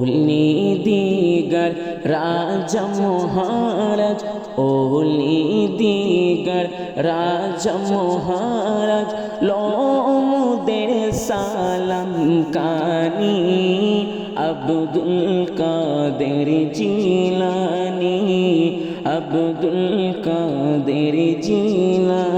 ওলি দিগার রাজা মহারাজ। ওলি দিগার রাজা মহারাজ, লোমুদের সালাম কানি, আব্দুল কাদের জিলানি, আব্দুল কাদের জিলানি।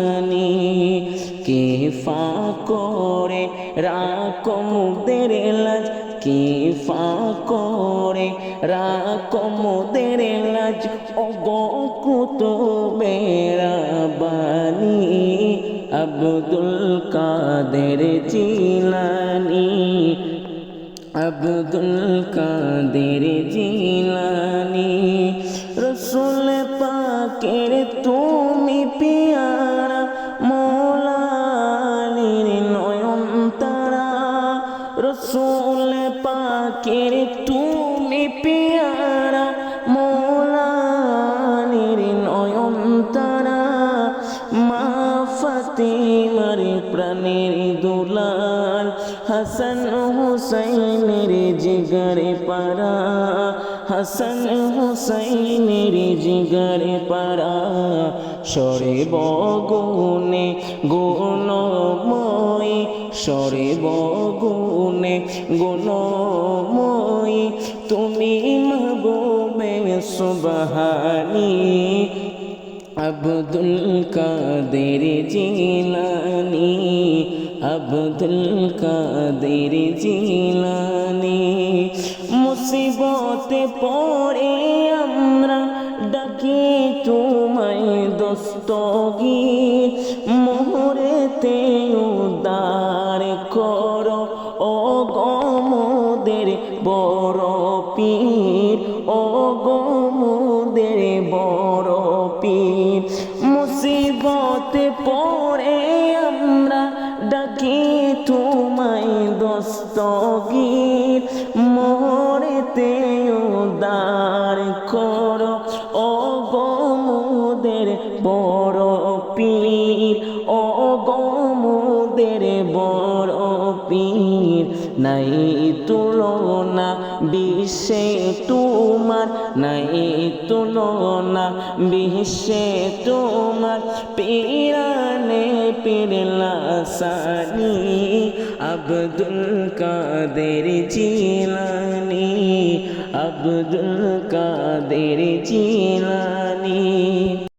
ফা করে, রাখো মুদের লাজ কে ফা করে, রাখো মুদের লাজ। ও গো কুতো বেড়াবানি আব্দুল কাদের জিলানি, আব্দুল কাদের জিলানি। পাকের তুমি পিয়ারা, মোলানির নয়ন তারা, মা ফাতিমার প্রাণের দুলাল, হাসান হুসাইনের জিগরে পারা হাসান হুসাইনের জিগরে পারা সরে বগুনে গুণময়ী সরে বগুনে গুণময়ী, তুমি মহবুবে সুবহানী। আব্দুল কাদের জিলানি, আব্দুল কাদের জিলানি। মুসিবতে পড়ে আমরা ডাকি তোমায় দস্তগীর মোহরেতে ও গমদের বড় পীর ও গমদের বড় পীর। মুসিবতে পড়ে আমরা ডাকি তোমায় দস্তগীর। মোরেতে উদার করো ও গমুদের বড় পীর ও গমুদের বড় পীর নাই তুলনা, বিশ্বে তোমার নাই তুলনা, বিশ্বে তোমার পীরানে পিরলা সানি আব্দুল কাদের জিলানি আব্দুল কাদের জিলানি